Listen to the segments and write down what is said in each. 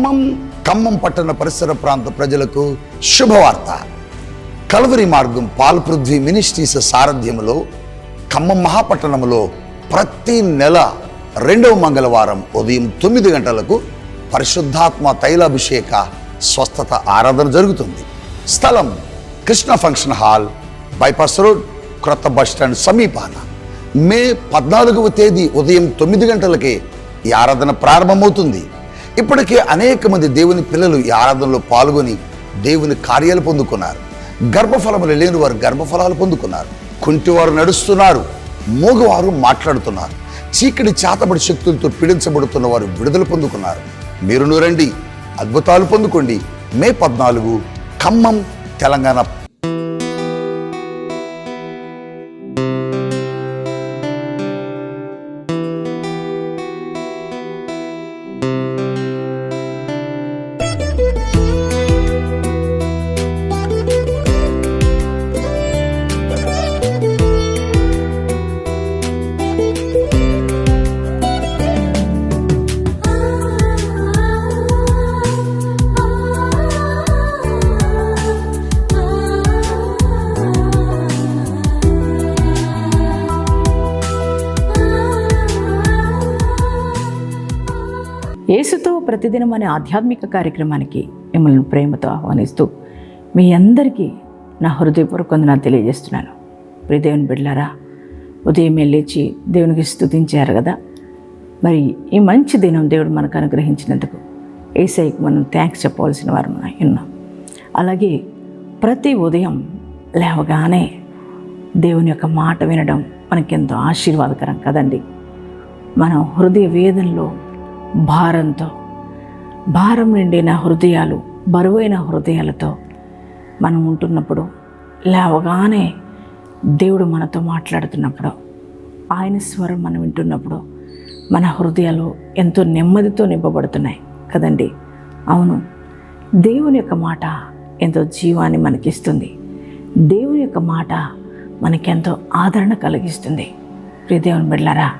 ఖమ్మం ఖమ్మం పట్టణ పరిసర ప్రాంత ప్రజలకు శుభవార్త. కలవరి మార్గం పాల్పృథ్వీ మినిస్ట్రీస్ సారథ్యంలో ఖమ్మం మహాపట్టణములో ప్రతి నెల రెండవ మంగళవారం ఉదయం తొమ్మిది గంటలకు పరిశుద్ధాత్మ తైలాభిషేక స్వస్థత ఆరాధన జరుగుతుంది. స్థలం Krishna function hall bypass road క్రొత్త బస్ స్టాండ్ సమీపాన. మే పద్నాలుగవ తేదీ ఉదయం తొమ్మిది గంటలకే ఈ ఆరాధన ప్రారంభమవుతుంది. ఇప్పటికే అనేక మంది దేవుని పిల్లలు ఈ ఆరాధనలో పాల్గొని దేవుని కార్యాలు పొందుకున్నారు. గర్భఫలములు లేని వారు గర్భఫలాలు పొందుకున్నారు. కుంటివారు నడుస్తున్నారు. మూగవారు మాట్లాడుతున్నారు. చీకటి చేతబడి శక్తులతో పీడించబడుతున్న వారు విడుదల పొందుకున్నారు. మీరును రండి అద్భుతాలు పొందుకోండి. మే పద్నాలుగు ఖమ్మం తెలంగాణ యేసుతో ప్రతిదినం అనే ఆధ్యాత్మిక కార్యక్రమానికి మిమ్మల్ని ప్రేమతో ఆహ్వానిస్తూ మీ అందరికీ నా హృదయపూర్వక వందనాలు తెలియజేస్తున్నాను. ప్రియ దేవుని బిడ్డలారా ఉదయమే లేచి దేవునికి స్తుతించారు కదా? మరి ఈ మంచి దినం దేవుడు మనకు అనుగ్రహించినందుకు ఏసైకి మనం థ్యాంక్స్ చెప్పవలసిన వారు ఉన్నాం అలాగే ప్రతి ఉదయం లేవగానే దేవుని యొక్క మాట వినడం మనకెంతో ఆశీర్వాదకరం కదండి. మనం హృదయ వేదనలో భారంతో భారం నిండిన హృదయాలు బరువైన హృదయాలతో మనం ఉంటున్నప్పుడు లేవగానే దేవుడు మనతో మాట్లాడుతున్నప్పుడు ఆయన స్వరం మనం వింటున్నప్పుడు మన హృదయాలు ఎంతో నెమ్మదితో నింపబడుతున్నాయి కదండి. అవును దేవుని యొక్క మాట ఎంతో జీవాన్ని మనకిస్తుంది. దేవుని యొక్క మాట మనకెంతో ఆదరణ కలిగిస్తుంది. ప్రియదేవుని బిడ్డలారా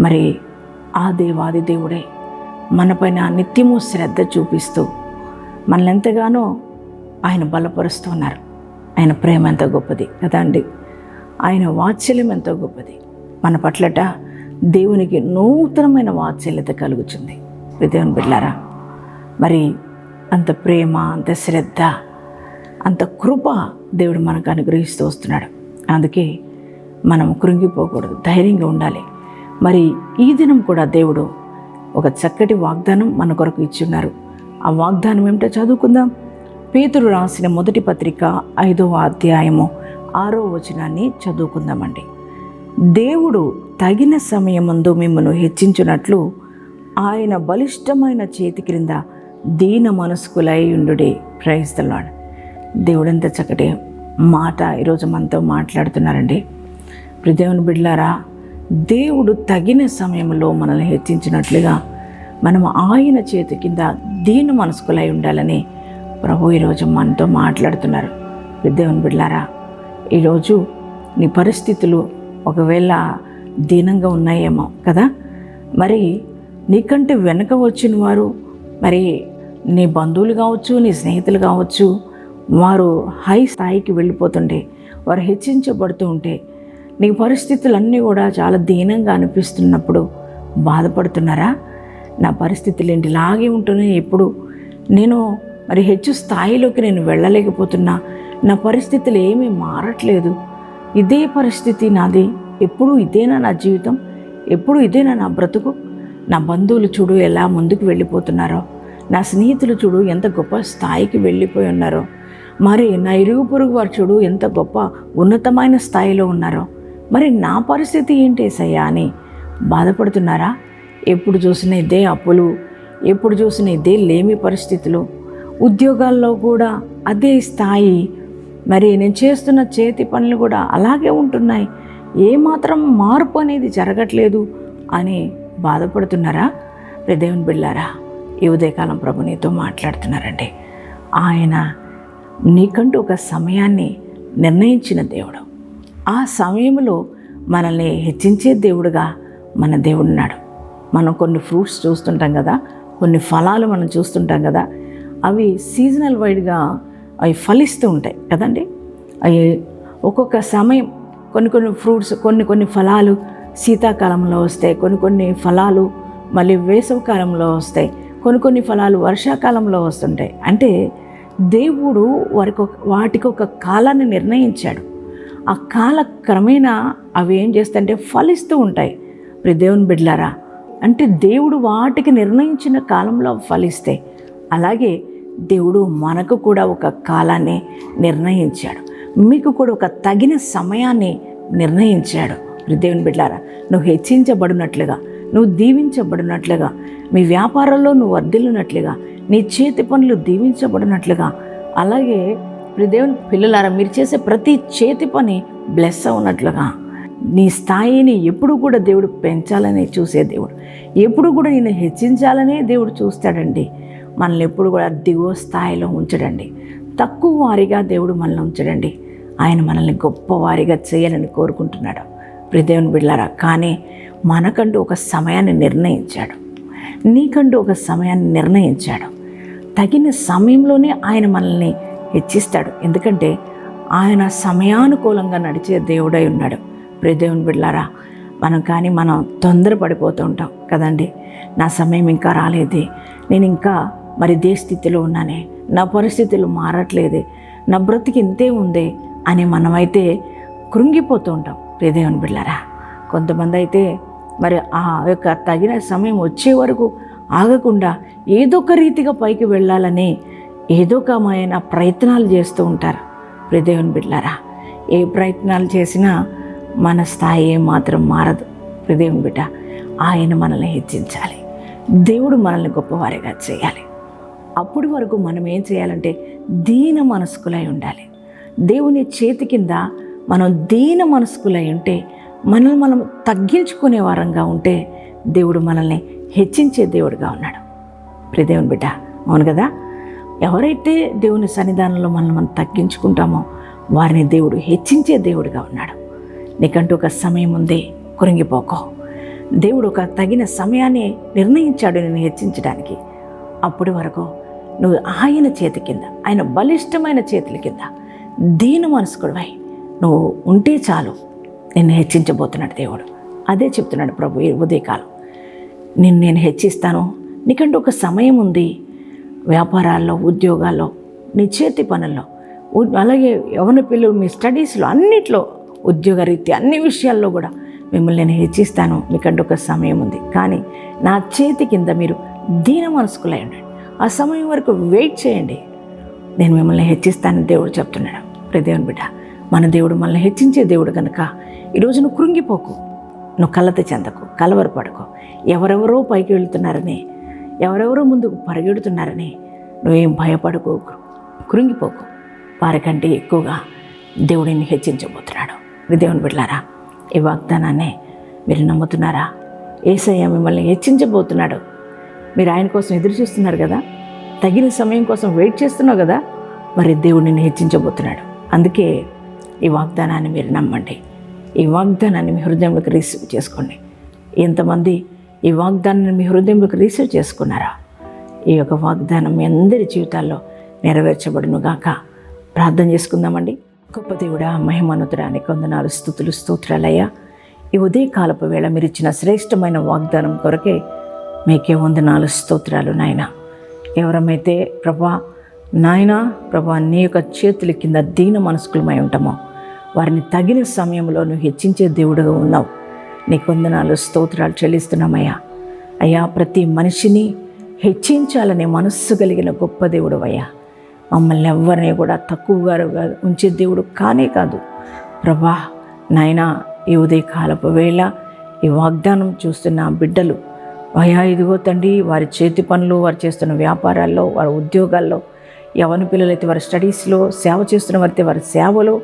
మరి ఆ దేవాది దేవుడే మనపైన నిత్యము శ్రద్ధ చూపిస్తూ మనల్ని ఎంతగానో ఆయన బలపరుస్తూ ఉన్నారు. ఆయన ప్రేమ ఎంత గొప్పది కదా అండి? ఆయన వాత్సల్యం ఎంతో గొప్పది. మన పట్లట దేవునికి నూతనమైన వాత్సల్యత కలుగుతుంది. దేవుని బిడ్డారా మరి అంత ప్రేమ అంత శ్రద్ధ అంత కృప దేవుడు మనకు అనుగ్రహిస్తూ వస్తున్నాడు. అందుకే మనం కృంగిపోకూడదు ధైర్యంగా ఉండాలి. మరి ఈ దినం కూడా దేవుడు ఒక చక్కటి వాగ్దానం మన కొరకు ఇచ్చున్నారు. ఆ వాగ్దానం ఏమిటో చదువుకుందాం. పేతురు రాసిన మొదటి పత్రిక ఐదవ అధ్యాయము ఆరో వచనాన్ని చదువుకుందామండి. దేవుడు తగిన సమయమందు మిమ్మల్ని హెచ్చించున్నట్లు ఆయన బలిష్టమైన చేతి క్రింద దీన మనస్కులై ఉండుడే. ప్రయత్నాడు దేవుడు ఎంత చక్కటి మాట ఈరోజు మనతో మాట్లాడుతున్నారండి. ప్రదేవుని బిడ్లారా దేవుడు తగిన సమయంలో మనల్ని హెచ్చించినట్లుగా మనం ఆయన చేతి కింద దీని మనసుకులై ఉండాలని ప్రభు ఈరోజు మనతో మాట్లాడుతున్నారు. దేవుని బిడ్లారా ఈరోజు నీ పరిస్థితులు ఒకవేళ దీనంగా ఉన్నాయేమో కదా? మరి నీకంటే వెనక వచ్చిన వారు మరి నీ బంధువులు కావచ్చు నీ స్నేహితులు కావచ్చు వారు హై స్థాయికి వెళ్ళిపోతుంటే వారు హెచ్చించబడుతూ ఉంటే నీ పరిస్థితులన్నీ కూడా చాలా దీనంగా అనిపిస్తున్నప్పుడు బాధపడుతున్నారా? నా పరిస్థితులు ఏంటి లాగే ఉంటున్నాయి. ఎప్పుడు నేను మరి హెచ్చు స్థాయిలోకి నేను వెళ్ళలేకపోతున్నా. నా పరిస్థితులు ఏమీ మారట్లేదు. ఇదే పరిస్థితి నాది. ఎప్పుడు ఇదేనా నా జీవితం? ఎప్పుడు ఇదేనా నా బ్రతుకు? నా బంధువులు చూడు ఎలా ముందుకు వెళ్ళిపోతున్నారో. నా స్నేహితులు చూడు ఎంత గొప్ప స్థాయికి వెళ్ళిపోయి ఉన్నారో. మరి నా ఇరుగు పొరుగు వారు చూడు ఎంత గొప్ప ఉన్నతమైన స్థాయిలో ఉన్నారో. మరి నా పరిస్థితి ఏంటి సయ్యా అని బాధపడుతున్నారా? ఎప్పుడు చూసిన ఇదే అప్పులు ఎప్పుడు చూసిన ఇదే లేమి పరిస్థితులు ఉద్యోగాల్లో కూడా అదే స్థాయి. మరి నేను చేస్తున్న చేతి పనులు కూడా అలాగే ఉంటున్నాయి. ఏమాత్రం మార్పు అనేది జరగట్లేదు అని బాధపడుతున్నారా? దేవుని బిళ్ళారా ఈ ఉదయకాలం ప్రభు నీతో మాట్లాడుతున్నారండి. ఆయన నీకంటూ ఒక సమయాన్ని నిర్ణయించిన దేవుడు. ఆ సమయంలో మనల్ని హెచ్చించే దేవుడుగా మన దేవుడున్నాడు. మనం కొన్ని ఫ్రూట్స్ చూస్తుంటాం కదా కొన్ని ఫలాలు మనం చూస్తుంటాం కదా అవి సీజనల్ వైడ్గా అవి ఫలిస్తూ ఉంటాయి కదండి. అవి ఒక్కొక్క సమయం కొన్ని కొన్ని ఫ్రూట్స్ కొన్ని కొన్ని ఫలాలు శీతాకాలంలో వస్తాయి కొన్ని కొన్ని ఫలాలు మళ్ళీ వేసవకాలంలో వస్తాయి కొన్ని కొన్ని ఫలాలు వర్షాకాలంలో వస్తుంటాయి. అంటే దేవుడు వారికి వాటికి ఒక కాలాన్ని నిర్ణయించాడు. ఆ కాల క్రమేణా అవి ఏం చేస్తాయంటే ఫలిస్తూ ఉంటాయి. ప్రి దేవుని బిడ్లారా అంటే దేవుడు వాటికి నిర్ణయించిన కాలంలో ఫలిస్తాయి అలాగే దేవుడు మనకు కూడా ఒక కాలాన్ని నిర్ణయించాడు. మీకు కూడా ఒక తగిన సమయాన్ని నిర్ణయించాడు. దేవుని బిడ్లారా నువ్వు హెచ్చించబడినట్లుగా నువ్వు దీవించబడినట్లుగా మీ వ్యాపారంలో నువ్వు వర్ధిల్లునట్లుగా నీ చేతి పనులు దీవించబడినట్లుగా అలాగే ప్రి దేవుని పిల్లలారా మీరు చేసే ప్రతి చేతి పని బ్లెస్ అవునట్లుగా నీ స్థాయిని ఎప్పుడు కూడా దేవుడు పెంచాలని చూసే దేవుడు. ఎప్పుడు కూడా నేను హెచ్చించాలనే దేవుడు చూస్తాడండి. మనల్ని ఎప్పుడు కూడా దిగువ స్థాయిలో ఉంచడండి. తక్కువ వారిగా దేవుడు మనల్ని ఉంచడండి. ఆయన మనల్ని గొప్పవారిగా చేయాలని కోరుకుంటున్నాడు. ప్రిదేవుని బిళ్ళారా కానీ మనకంటూ ఒక సమయాన్ని నిర్ణయించాడు. నీకంటూ ఒక సమయాన్ని నిర్ణయించాడు. తగిన సమయంలోనే ఆయన మనల్ని హెచ్చిస్తాడు. ఎందుకంటే ఆయన సమయానుకూలంగా నడిచే దేవుడై ఉన్నాడు. ప్రియదేవుని బిడ్లారా మనం కానీ మనం తొందరపడిపోతూ ఉంటాం కదండి. నా సమయం ఇంకా రాలేదే. నేను ఇంకా మరి ఇదే స్థితిలో ఉన్నానే. నా పరిస్థితులు మారట్లేదే. నా బ్రతికి ఇంతే ఉందే అని మనమైతే కృంగిపోతూ ఉంటాం. ప్రియదేవుని బిడ్లారా కొంతమంది అయితే మరి ఆ యొక్క తగిన సమయం వచ్చే వరకు ఆగకుండా ఏదో ఒక రీతిగా పైకి వెళ్ళాలని ఏదో ఒకమైన ప్రయత్నాలు చేస్తూ ఉంటారు. ప్రియదేవుని బిడ్లారా ఏ ప్రయత్నాలు చేసినా మన స్థాయి ఏమాత్రం మారదు. ప్రియదేవుని బిడ్డ ఆయన మనల్ని హెచ్చించాలి. దేవుడు మనల్ని గొప్పవారిగా చేయాలి. అప్పటి వరకు మనం ఏం చేయాలంటే దీన మనస్కులై ఉండాలి. దేవుని చేతి కింద మనం దీన మనస్కులై ఉంటే మనల్ని మనం తగ్గించుకునే వారంగా ఉంటే దేవుడు మనల్ని హెచ్చించే దేవుడుగా ఉన్నాడు. ప్రియదేవుని బిడ్డ అవును కదా? ఎవరైతే దేవుని సన్నిధానంలో మనం మనం తగ్గించుకుంటామో వారిని దేవుడు హెచ్చించే దేవుడిగా ఉన్నాడు. నీకంటూ ఒక సమయం ఉంది కురింగిపోకో. దేవుడు ఒక తగిన సమయాన్ని నిర్ణయించాడు నేను హెచ్చించడానికి. అప్పటి వరకు నువ్వు ఆయన చేతి కింద ఆయన బలిష్టమైన చేతుల కింద దీని మనసుకుడివై నువ్వు ఉంటే చాలు నిన్ను హెచ్చించబోతున్నాడు దేవుడు. అదే చెప్తున్నాడు ప్రభు ఈ ఉదయకాలం. నిన్ను నేను హెచ్చిస్తాను. నీకంటూ ఒక సమయం ఉంది వ్యాపారాల్లో ఉద్యోగాల్లో నీ చేతి పనుల్లో అలాగే యవన పిల్లలు మీ స్టడీస్లో అన్నిట్లో ఉద్యోగరీత్యా అన్ని విషయాల్లో కూడా మిమ్మల్ని నేను హెచ్చిస్తాను. మీకంటే ఒక సమయం ఉంది. కానీ నా చేతి కింద మీరు దీన మనసుకులై ఉండండి. ఆ సమయం వరకు వెయిట్ చేయండి. నేను మిమ్మల్ని హెచ్చిస్తానని దేవుడు చెప్తున్నాడు. ప్రదేవుని బిడ్డ మన దేవుడు మనల్ని హెచ్చించే దేవుడు కనుక ఈరోజు నువ్వు కృంగిపోకు. నువ్వు కలత చెందకు కలవరపడకు. ఎవరెవరో పైకి వెళ్తున్నారని ఎవరెవరో ముందుకు పరిగెడుతున్నారని నువ్వేం భయపడకు కృంగిపోకు. వారికంటే ఎక్కువగా దేవుడిని హెచ్చించబోతున్నాడు. ఇది దేవుని బిడ్డారా ఈ వాగ్దానాన్ని మీరు నమ్ముతున్నారా? ఏసయ్య మిమ్మల్ని హెచ్చించబోతున్నాడు. మీరు ఆయన కోసం ఎదురు చూస్తున్నారు కదా? తగిన సమయం కోసం వెయిట్ చేస్తున్నావు కదా? మరి దేవుడు నిన్ను హెచ్చించబోతున్నాడు. అందుకే ఈ వాగ్దానాన్ని మీరు నమ్మండి. ఈ వాగ్దానాన్ని మీ హృదయంలోకి రిసీవ్ చేసుకోండి. ఎంతమంది ఈ వాగ్దానాన్ని మీ హృదయంలోకి రిసీవ్ చేసుకున్నారా? ఈ యొక్క వాగ్దానం మీ అందరి జీవితాల్లో నెరవేర్చబడును గాక. ప్రార్థన చేసుకుందామండి. గొప్ప దేవుడా మహిమనుతురాని కొందనాలు స్థుతులు స్తోత్రాలయ్యా. ఈ ఉదయకాలపు వేళ మీరు ఇచ్చిన శ్రేష్టమైన వాగ్దానం కొరకే మీకే వందనాలు స్తోత్రాలు నాయన. ఎవరమైతే ప్రభా నాయన ప్రభా నీ యొక్క చేతుల కింద దీన మనస్కులమై ఉంటామో వారిని తగిన సమయంలో నువ్వు హెచ్చించే దేవుడుగా ఉన్నావు. నీ కొందనాలు స్తోత్రాలు చెల్లిస్తున్నామయ్యా. అయ్యా ప్రతి మనిషిని హెచ్చించాలనే మనస్సు కలిగిన గొప్ప దేవుడు అయ్యా మమ్మల్ని ఎవరిని కూడా తక్కువగా ఉంచే దేవుడు కానే కాదు. ప్రభా నాయనా ఈ ఉదయకాలపు వేళ ఈ వాగ్దానం చూస్తున్న బిడ్డలు అయా ఇదిగో తండ్రి వారి చేతి పనులు వారు చేస్తున్న వ్యాపారాల్లో వారి ఉద్యోగాల్లో యవన పిల్లలైతే వారి స్టడీస్లో సేవ చేస్తున్న వారితే వారి సేవలో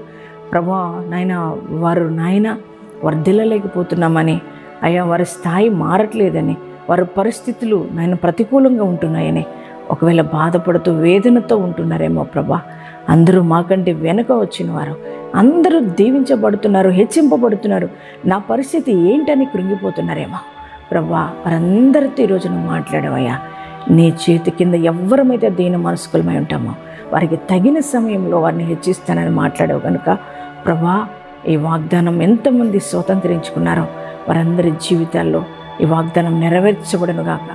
ప్రభా నాయన వారు నాయన వర్ధిల్లలేకపోతున్నామని. అయ్యా వారి స్థాయి మారట్లేదని వారి పరిస్థితులు నాయన ప్రతికూలంగా ఉంటున్నాయని. ఒకవేళ బాధపడుతూ వేదనతో ఉంటున్నారేమో ప్రభా. అందరూ మాకంటే వెనుక వచ్చిన వారు అందరూ దీవించబడుతున్నారు హెచ్చింపబడుతున్నారు. నా పరిస్థితి ఏంటని కృంగిపోతున్నారేమో. ప్రభా వారందరితో ఈరోజు నువ్వు మాట్లాడవయ్యా. నీ చేతి కింద ఎవరమైతే దీని మనస్కులమై ఉంటామో వారికి తగిన సమయంలో వారిని హెచ్చిస్తానని మాట్లాడావు కనుక ప్రభా ఈ వాగ్దానం ఎంతమంది స్వతంత్రించుకున్నారో వారందరి జీవితాల్లో ఈ వాగ్దానం నెరవేర్చబడను గాక.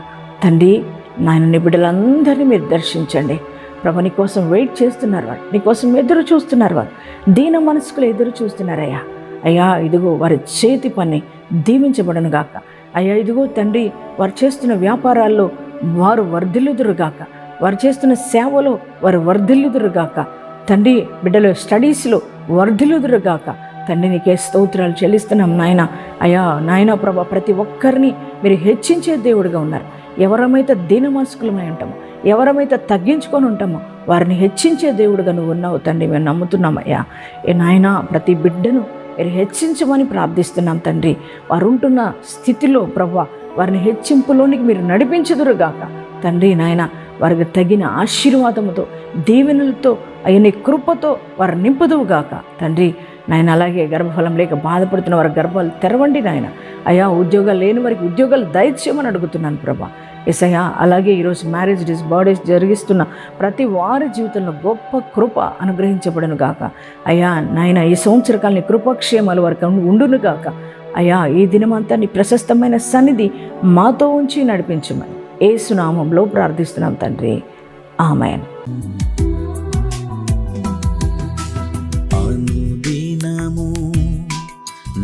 తండ్రి నాయన నీ బిడ్డలందరినీ మీరు దర్శించండి. ప్రభు నీ కోసం వెయిట్ చేస్తున్నారు వారు. నీ కోసం ఎదురు చూస్తున్నారు వారు. దీన మనసుకులు ఎదురు చూస్తున్నారయ్యా. అయ్యా ఇదిగో వారి చేతి పని దీవించబడను గాక. అయ్యా ఇదిగో తండ్రి వారు చేస్తున్న వ్యాపారాల్లో వారు వర్ధిల్లుదురుగాక వారు చేస్తున్న సేవలో వారు వర్ధిల్లుదురుగాక తండ్రి బిడ్డలు స్టడీస్లో వర్ధిల్లుదురుగాక తండ్రి నీకే స్తోత్రాలు చెల్లిస్తున్నాం నాయన. అయ్యా నాయన ప్రభ ప్రతి ఒక్కరిని మీరు హెచ్చించే దేవుడిగా ఉన్నారు. ఎవరమైతే దీన మనసుకులమై ఉంటామో ఎవరమైతే తగ్గించుకొని ఉంటామో వారిని హెచ్చించే దేవుడుగా నువ్వు ఉన్నావు తండ్రి మేము నమ్ముతున్నామయ్యా ఏ నాయన ప్రతి బిడ్డను మీరు హెచ్చించమని ప్రార్థిస్తున్నాం తండ్రి. వారు ఉంటున్న స్థితిలో ప్రభా వారిని హెచ్చింపులోనికి మీరు నడిపించదురుగాక. తండ్రి నాయన వారికి తగిన ఆశీర్వాదముతో దీవెనలతో అయ్యని కృపతో వారు నింపుదువుగాక. తండ్రి నాయన అలాగే గర్భఫలం లేక బాధపడుతున్న వారి గర్భాలు తెరవండి నాయన. అయ్యా ఉద్యోగాలు లేని వారికి ఉద్యోగాలు దయచేయమని అడుగుతున్నాను ప్రభా. ఎసయ్యా అలాగే ఈరోజు మ్యారేజ్ డేస్ బర్త్డేస్ జరిగిస్తున్న ప్రతి వారి జీవితంలో గొప్ప కృప అనుగ్రహించబడను గాక. అయ్యా నాయన ఈ సంవత్సరకాలని కృపక్షేమాలు వరకు ఉండును గాక. అయ్యా ఈ దినమంతా నీ ప్రశస్తమైన సన్నిధి మాతో ఉంచి నడిపించమని ఏసునామంలో ప్రార్థిస్తున్నాం తండ్రి. ఆమెన్.